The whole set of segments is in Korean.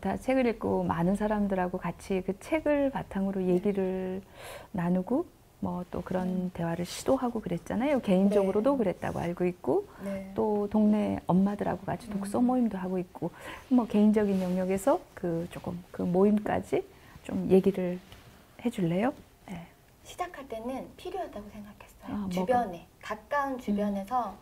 다 책을 읽고 많은 사람들하고 같이 그 책을 바탕으로 얘기를 나누고 뭐 또 그런 대화를 시도하고 그랬잖아요. 개인적으로도 네. 그랬다고 알고 있고 네. 또 동네 엄마들하고 같이 독서 모임도 하고 있고 뭐 개인적인 영역에서 그 조금 그 모임까지 좀 얘기를 해줄래요? 네. 시작할 때는 필요하다고 생각했어요. 아? 주변에 가까운 주변에서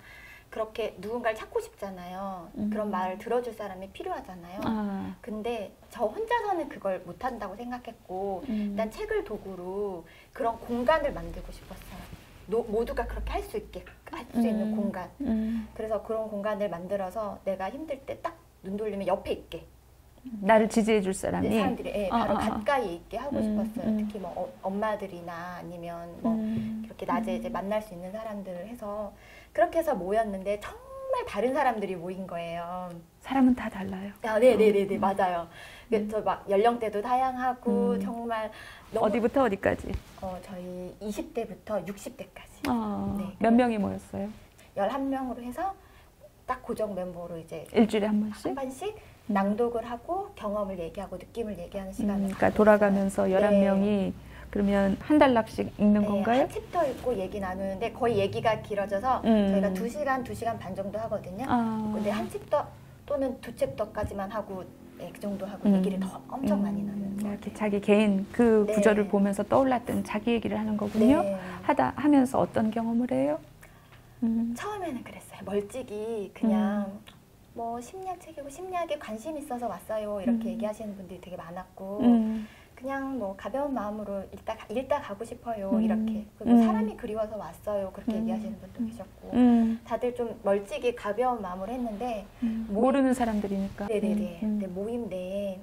그렇게 누군가를 찾고 싶잖아요. 음. 그런 말을 들어줄 사람이 필요하잖아요. 아, 근데 저 혼자서는 그걸 못한다고 생각했고 음. 일단 책을 도구로 그런 공간을 만들고 싶었어요. 노- 모두가 그렇게 할 수 있게 할수 있는 음. 공간. 음, 그래서 그런 공간을 만들어서 내가 힘들 때 딱 눈 돌리면 옆에 있게 나를 지지해 줄 사람이 네, 사람들이 예, 바로 아, 아, 아. 가까이 있게 하고 음, 싶었어요. 음. 특히 뭐 어- 엄마들이나 아니면 뭐 음, 이렇게 낮에 이제 만날 수 있는 사람들을 해서 그렇게 해서 모였는데 정말 다른 사람들이 모인 거예요. 사람은 다 달라요. 아, 네 네 네 네 맞아요. 그래서 막 연령대도 다양하고 음. 정말 어디부터 어디까지? 어, 저희 20대부터 60대까지 어, 네. 몇 명이 모였어요? 11명으로 해서 딱 고정 멤버로 이제 일주일에 한한 번씩? 번씩 낭독을 하고 경험을 얘기하고 느낌을 얘기하는 음, 시간을 그러니까 가졌어요. 돌아가면서 네. 11명이 그러면 한 달락씩 읽는 네, 건가요? 한 챕터 읽고 얘기 나누는데 거의 얘기가 길어져서 음. 저희가 2시간, 2시간 반 정도 하거든요. 아, 근데 한 챕터 또는 두 챕터까지만 하고 네, 그 정도 하고 음. 얘기를 더 엄청 음, 많이 나누는 것 이렇게. 자기 개인 그 네. 구절을 보면서 떠올랐던 자기 얘기를 하는 거군요. 네. 하다 하면서 어떤 경험을 해요? 음. 처음에는 그랬어요. 멀찍이 그냥 뭐 심리학 책이고 심리학에 관심 있어서 왔어요. 이렇게 음. 얘기하시는 분들이 되게 많았고 음. 그냥 뭐 가벼운 마음으로 읽다 읽다 가고 싶어요. 음. 이렇게 그리고 음. 사람이 그리워서 왔어요. 그렇게 음. 얘기하시는 분도 음. 계셨고 음. 다들 좀 멀찍이 가벼운 마음으로 했는데 음. 모임- 모르는 사람들이니까. 네네네. 음. 근데 모임 내에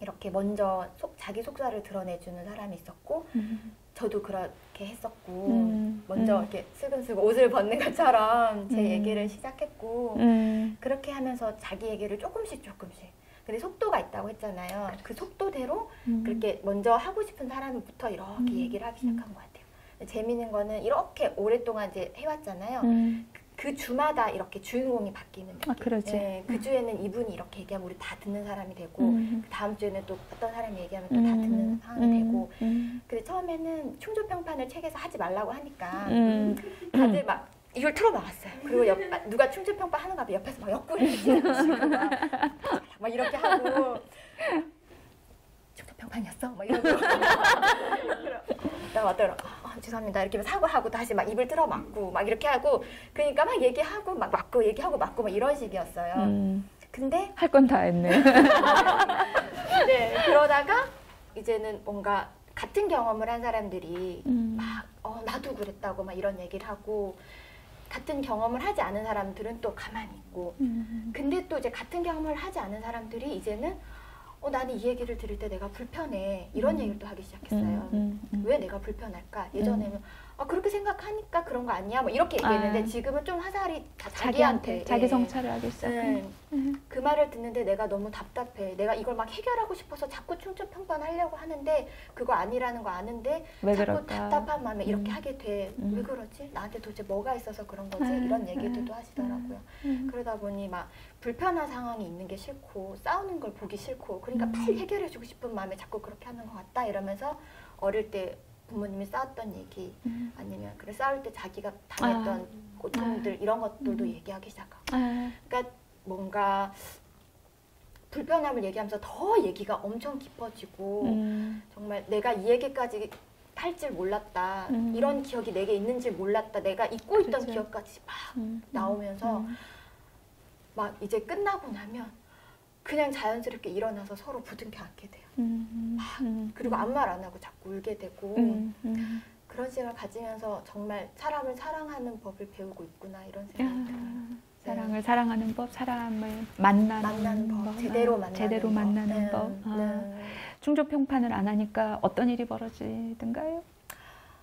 이렇게 먼저 속, 자기 속사를 드러내주는 사람이 있었고 음. 저도 그렇게 했었고 음. 먼저 음. 이렇게 슬금슬금 옷을 벗는 것처럼 제 음. 얘기를 시작했고 음. 그렇게 하면서 자기 얘기를 조금씩 조금씩 근데 속도가 있다고 했잖아요. 그 속도대로 음. 그렇게 먼저 하고 싶은 사람부터 이렇게 음. 얘기를 하기 시작한 것 같아요. 재미있는 거는 이렇게 오랫동안 이제 해왔잖아요. 음. 그 주마다 이렇게 주인공이 바뀌는 느낌. 아, 그러지. 예, 그 주에는 이분이 이렇게 얘기하면 우리 다 듣는 사람이 되고 음. 그 다음 주에는 또 어떤 사람이 얘기하면 또다 음. 듣는 상황이 음. 되고 처음에는 충조평판을 책에서 하지 말라고 하니까 음. 다들 막 이걸 틀어막았어요. 그리고 옆, 아, 누가 충조평판 하는가 봐 옆에서 막 옆구리를 막, 막 이렇게 하고 충조평판이었어? 막 이러고 나 왔더라 아, 죄송합니다 이렇게 사과하고 다시 막 입을 틀어막고 막 이렇게 하고 그러니까 막 얘기하고 막 맞고 얘기하고 맞고 막 이런 식이었어요. 음. 근데 할 건 다 했네. 네, 그러다가 이제는 뭔가 같은 경험을 한 사람들이 음. 막 어, 나도 그랬다고 막 이런 얘기를 하고 같은 경험을 하지 않은 사람들은 또 가만히 있고 음. 근데 또 이제 같은 경험을 하지 않은 사람들이 이제는 어, 나는 이 얘기를 들을 때 내가 불편해 이런 음. 얘기를 또 하기 시작했어요. 음. 음. 음. 왜 내가 불편할까? 예전에는 아 그렇게 생각하니까 그런 거 아니야? 뭐 이렇게 얘기했는데 아. 지금은 좀 화살이 다 자기한테 자기한테 자기 예. 성찰을 하기 시작한. 네. 음. 그 말을 듣는데 내가 너무 답답해. 내가 이걸 막 해결하고 싶어서 자꾸 충청평판하려고 하는데 그거 아니라는 거 아는데 왜 자꾸 그럴까? 답답한 마음에 이렇게 음. 하게 돼. 음. 왜 그러지? 나한테 도대체 뭐가 있어서 그런 거지? 음, 이런 얘기들도 음, 하시더라고요. 음. 그러다 보니 막 불편한 상황이 있는 게 싫고 싸우는 걸 보기 싫고 그러니까 음. 빨리 해결해주고 싶은 마음에 자꾸 그렇게 하는 것 같다 이러면서 어릴 때 부모님이 싸웠던 얘기 음. 아니면 그래 싸울 때 자기가 당했던 고통들 이런 것들도 음. 얘기하기 시작하고 아. 그러니까 뭔가 불편함을 얘기하면서 더 얘기가 엄청 깊어지고 음. 정말 내가 이 얘기까지 할 줄 몰랐다 음. 이런 기억이 내게 있는 줄 몰랐다 내가 잊고 있던 그죠. 기억까지 막 음. 나오면서 음. 막 이제 끝나고 나면 그냥 자연스럽게 일어나서 서로 부둥켜 안게 돼요. 음. 음. 그리고 아무 말 안 하고 자꾸 울게 되고 음. 음. 그런 시간을 가지면서 정말 사람을 사랑하는 법을 배우고 있구나 이런 생각이 들어요. 아, 사랑을 사랑하는 법, 사람을 만나는, 만나는 법, 법, 제대로 아, 만나는 제대로 법. 만나는 네, 법. 아, 네. 충조 평판을 안 하니까 어떤 일이 벌어지던가요?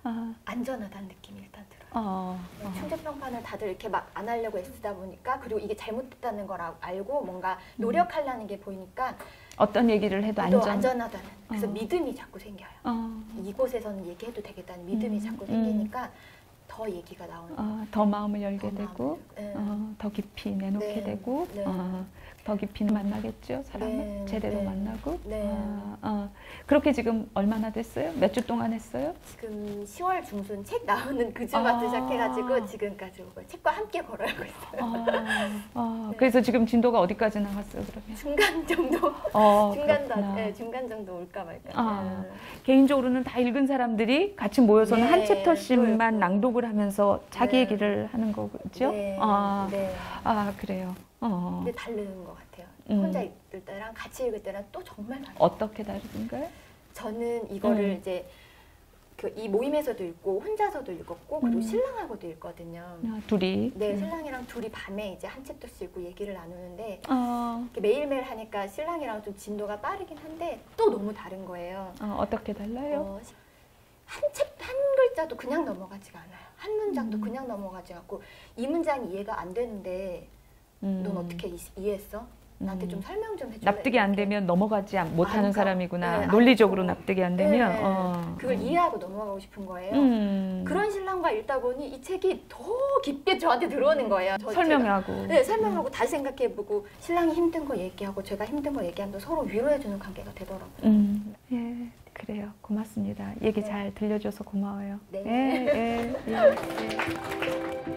아, 안전하다는 느낌이 일단 들어요. 어, 네, 어. 충격 평판을 다들 이렇게 막 안 하려고 애쓰다 보니까 그리고 이게 잘못됐다는 걸 아- 알고 뭔가 음. 노력하려는 게 보이니까 어떤 얘기를 해도 또 안전. 안전 하다는 그래서 어. 믿음이 자꾸 생겨요. 어, 이곳에서는 얘기해도 되겠다는 믿음이 음, 자꾸 음. 생기니까 더 얘기가 나오는. 어, 더 마음을 열게 더 되고, 마음을, 네. 어, 더 깊이 내놓게 네, 되고, 네. 어, 더 깊이 만나겠죠, 사람을 네, 제대로 네. 만나고. 네. 아, 아. 그렇게 지금 얼마나 됐어요? 몇 주 동안 했어요? 지금 10월 중순 책 나오는 그 주부터 아. 시작해가지고 지금까지 오고 책과 함께 걸어가고 있어요. 아, 아, 네. 그래서 지금 진도가 어디까지 나갔어요, 그러면? 중간 정도, 어, 중간 다. 네, 중간 정도 올까 말까. 아. 네. 개인적으로는 다 읽은 사람들이 같이 모여서는 네, 한 챕터씩만. 낭독을 하면서 자기 네. 얘기를 하는 거죠? 네, 아, 네. 아, 그래요. 어. 근데 다른 것 같아요. 음. 혼자 읽을 때랑 같이 읽을 때랑 또 정말 다르요 어떻게 다르던가요? 저는 이거를 음. 이제 그 이 모임에서도 읽고 혼자서도 읽었고 그리고 음. 신랑하고도 읽거든요. 아, 둘이. 네, 음. 신랑이랑 둘이 밤에 이제 한 챕터씩 읽고 얘기를 나누는데 어, 매일매일 하니까 신랑이랑 좀 진도가 빠르긴 한데 또 너무 다른 거예요. 어, 어떻게 달라요? 어, 한 책, 한 글자도 그냥 넘어가지가 않아요. 한 문장도 음. 그냥 넘어가지 않고 이 문장이 이해가 안 되는데 음. 넌 어떻게 이, 이해했어? 나한테 음. 좀 설명 좀 해줄래? 납득이 안. 되면 넘어가지 안- 못하는 그러니까. 사람이구나. 네, 논리적으로 아니고. 납득이 안 되면. 네, 어. 그걸 음. 이해하고 넘어가고 싶은 거예요. 음. 그런 신랑과 읽다 보니 이 책이 더 깊게 저한테 들어오는 거예요. 저- 설명하고. 제가, 네, 설명하고 다시 생각해보고 신랑이 힘든 거 얘기하고 제가 힘든 거 얘기하면서 서로 위로해주는 관계가 되더라고요. 음. 예, 그래요. 고맙습니다. 얘기 네. 잘 들려줘서 고마워요. 네. 예, 예, 예, 예.